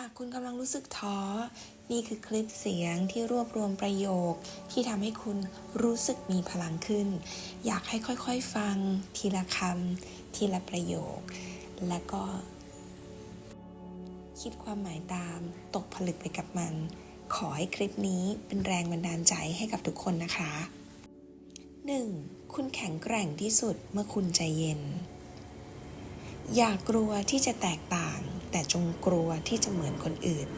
หากคุณกำลังรู้สึกท้อ นี่คือคลิปเสียงที่รวบรวมประโยค ที่ทำให้คุณรู้สึกมีพลังขึ้น อยากให้ค่อยๆฟัง ทีละคำทีละประโยค แล้วก็ คิดความหมายตาม ตกผลึกไปกับมัน ขอให้คลิปนี้เป็นแรงบันดาลใจให้กับทุกคนนะคะ 1. คุณแข็งแกร่งที่สุดเมื่อคุณใจเย็น อย่ากลัวที่จะแตกต่าง แต่จงกลัวที่จะเหมือนคนอื่น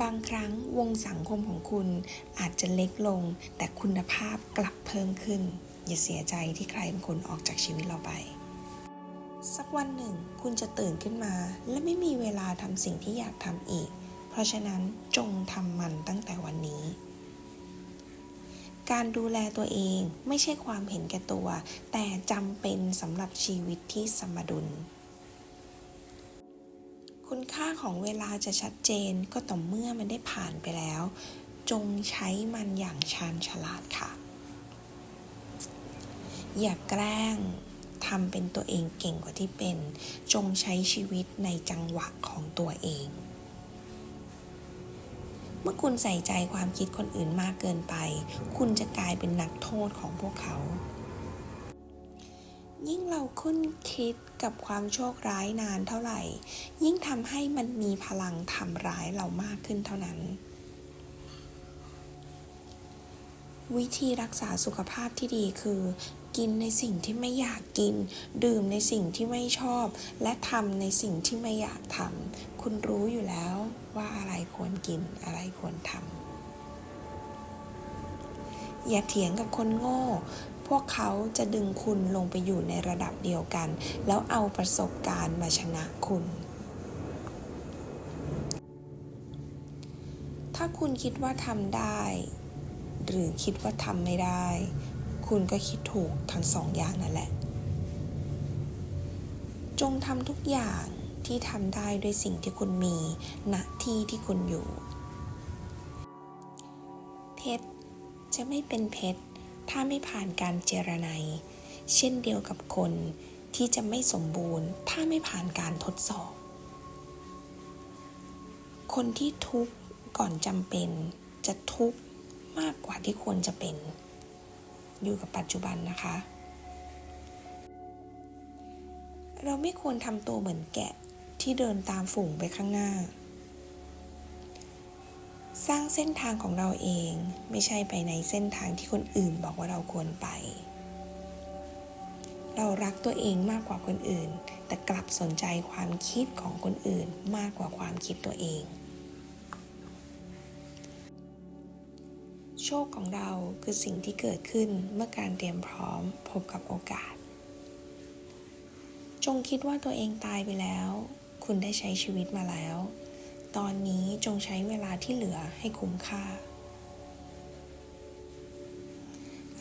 บางครั้งวงสังคมของคุณอาจจะเล็กลง แต่คุณภาพกลับเพิ่มขึ้น อย่าเสียใจที่ใครเป็นคนออกจากชีวิตเราไป สักวันหนึ่งคุณจะตื่นขึ้นมา และไม่มีเวลาทำสิ่งที่อยากทำอีก เพราะฉะนั้นจงทำมันตั้งแต่วันนี้การดูแลตัวเองไม่ใช่ความเห็นแก่ตัว แต่จำเป็นสำหรับชีวิตที่สมดุล คุณค่าของเวลาจะชัดเจนก็ต่อเมื่อมันได้ผ่านไปแล้ว จงใช้มันอย่างชาญฉลาดค่ะ อย่าแกล้งทำเป็นตัวเองเก่งกว่าที่เป็น จงใช้ชีวิตในจังหวะของตัวเอง เมื่อคุณใส่ใจความคิดคนอื่นมากเกินไป คุณจะกลายเป็นนักโทษของพวกเขา ยิ่งเราคุ้นคิดกับความโชคร้ายนานเท่าไหร่ ยิ่งทำให้มันมีพลังทำร้ายเรามากขึ้นเท่านั้น วิธีรักษาสุขภาพที่ดีคือ กินในสิ่งที่ไม่อยากกิน ดื่มในสิ่งที่ไม่ชอบ และทำในสิ่งที่ไม่อยากทำคุณรู้อยู่แล้วว่าอะไรควรกินอะไรควรทำอย่าเถียงกับคนโง่ พวกเขาจะดึงคุณลงไปอยู่ในระดับเดียวกัน แล้วเอาประสบการณ์มาชนะคุณ ถ้าคุณคิดว่าทำได้ หรือคิดว่าทำไม่ได้ คุณก็คิดถูกทั้งสองอย่างนั่นแหละ จงทำทุกอย่างที่ทำได้ด้วยสิ่งที่คุณมี ณ ที่ที่คุณอยู่ เพชรจะไม่เป็นเพชร ถ้าไม่ผ่านการเจรไนเช่นเดียวกับคนที่จะไม่สมบูรณ์ ถ้าไม่ผ่านการทดสอบ คนที่ทุกข์ก่อนจำเป็น จะทุกข์มากกว่าที่ควรจะเป็น อยู่กับปัจจุบันนะคะ เราไม่ควรทำตัวเหมือนแกะที่เดินตามฝูงไปข้างหน้า สร้างเส้นทางของเราเองไม่ใช่ไปในเส้นทางที่คนอื่นบอกว่าเราควรไป เรารักตัวเองมากกว่าคนอื่น แต่กลับสนใจความคิดของคนอื่นมากกว่าความคิดตัวเอง โชคของเราคือสิ่งที่เกิดขึ้นเมื่อการเตรียมพร้อมพบกับโอกาส จงคิดว่าตัวเองตายไปแล้ว คุณได้ใช้ชีวิตมาแล้ว ตอนนี้จงใช้เวลาที่เหลือให้คุ้มค่า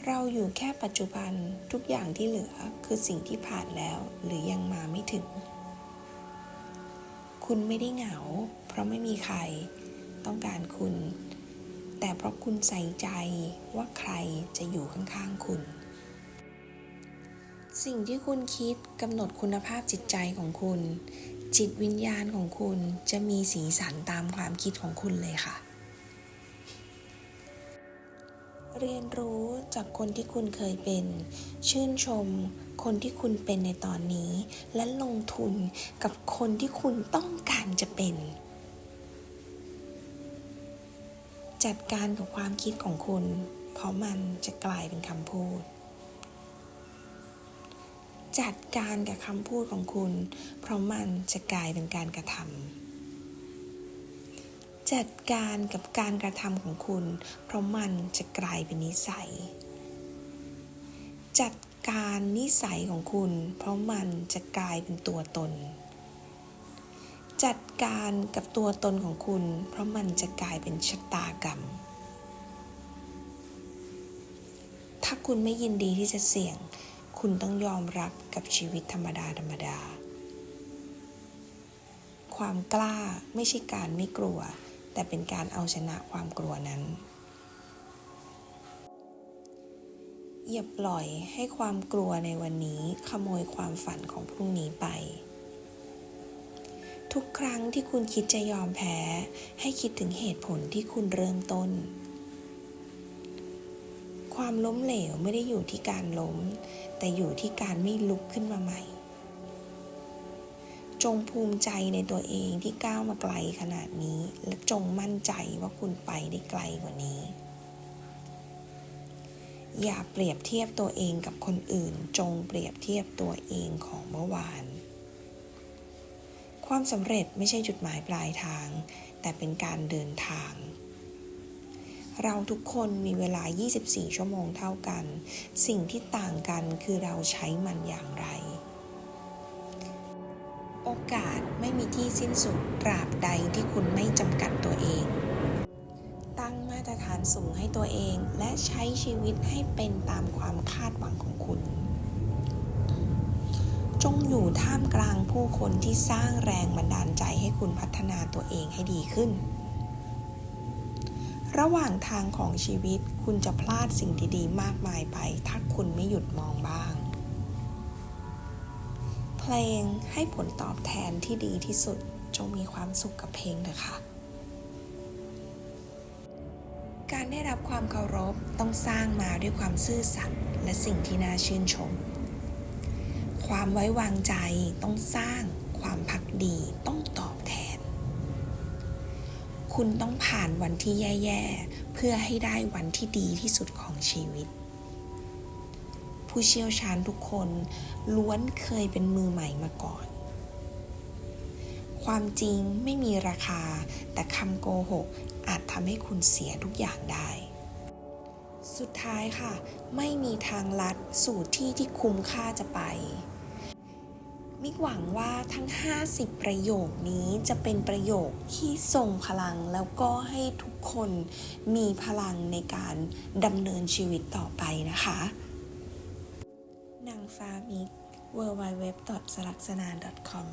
เราอยู่แค่ปัจจุบันทุกอย่างที่เหลือคือสิ่งที่ผ่านแล้วหรือยังมาไม่ถึง คุณไม่ได้เหงา เพราะไม่มีใครต้องการคุณ แต่เพราะคุณใส่ใจว่าใครจะอยู่ข้างๆคุณ สิ่งที่คุณคิดกำหนดคุณภาพจิตใจของคุณ จิตวิญญาณของคุณจะมีสีสันตามความคิดของคุณเลยค่ะ เรียนรู้จากคนที่คุณเคยเป็น ชื่นชม คนที่คุณเป็นในตอนนี้ และลงทุนกับคนที่คุณต้องการจะเป็น จัดการกับความคิดของคุณ เพราะมันจะกลายเป็นคำพูด จัดการกับคำพูดของคุณ เพราะมันจะกลายเป็นการกระทำจัดการกับการกระทำของคุณ เพราะมันจะกลายเป็นนิสัย จัดการนิสัยของคุณ เพราะมันจะกลายเป็นตัวตน จัดการกับตัวตนของคุณ เพราะมันจะกลายเป็นชะตากรรม ถ้าคุณไม่ยินดีที่จะเสี่ยง คุณต้องยอมรับกับชีวิตธรรมดาธรรมดา ความกล้าไม่ใช่การไม่กลัว แต่เป็นการเอาชนะความกลัวนั้น อย่าปล่อยให้ความกลัวในวันนี้ขโมยความฝันของพรุ่งนี้ไป ทุกครั้งที่คุณคิดจะยอมแพ้ ให้คิดถึงเหตุผลที่คุณเริ่มต้น ความล้มเหลวไม่ได้อยู่ที่การล้ม แต่อยู่ที่การไม่ลุกขึ้นมาใหม่ จงภูมิใจในตัวเองที่ก้าวมาไกลขนาดนี้ และจงมั่นใจว่าคุณไปได้ไกลกว่านี้ อย่าเปรียบเทียบตัวเองกับคนอื่น จงเปรียบเทียบตัวเองของเมื่อวาน ความสำเร็จไม่ใช่จุดหมายปลายทาง แต่เป็นการเดินทาง เราทุกคนมีเวลา 24 ชั่วโมงเท่ากัน สิ่งที่ต่างกันคือเราใช้มันอย่างไร โอกาสไม่มีที่สิ้นสุดตราบใดที่คุณไม่จำกัดตัวเอง ตั้งมาตรฐานสูงให้ตัวเองและใช้ชีวิตให้เป็นตามความคาดหวังของคุณ จงอยู่ท่ามกลางผู้คนที่สร้างแรงบันดาลใจให้คุณพัฒนาตัวเองให้ดีขึ้น ระหว่างทางของชีวิตคุณจะพลาดสิ่งดีๆ มากมายไป ถ้าคุณไม่หยุดมองบ้าง เพลงให้ผลตอบแทนที่ดีที่สุดจงมีความสุขกับเพลงเถอะค่ะ การได้รับความเคารพต้องสร้างมาด้วยความซื่อสัตย์และสิ่งที่น่าชื่นชม ความไว้วางใจต้องสร้างความพั คุณต้องผ่านวันที่แย่ๆ เพื่อให้ได้วันที่ดีที่สุดของชีวิต ผู้เชี่ยวชาญทุกคนล้วนเคยเป็นมือใหม่มาก่อน ความจริงไม่มีราคา แต่คำโกหกอาจทำให้คุณเสียทุกอย่างได้ สุดท้ายค่ะ ไม่มีทางลัดสู่ที่ที่คุ้มค่าจะไป มิกหวังว่าทั้ง 50 ประโยคนี้จะเป็นประโยคที่ทรงพลังแล้วก็ให้ทุกคนมีพลังในการดำเนินชีวิตต่อไปนะคะ นางฟ้ามิก w w w s l a k s a n a c o m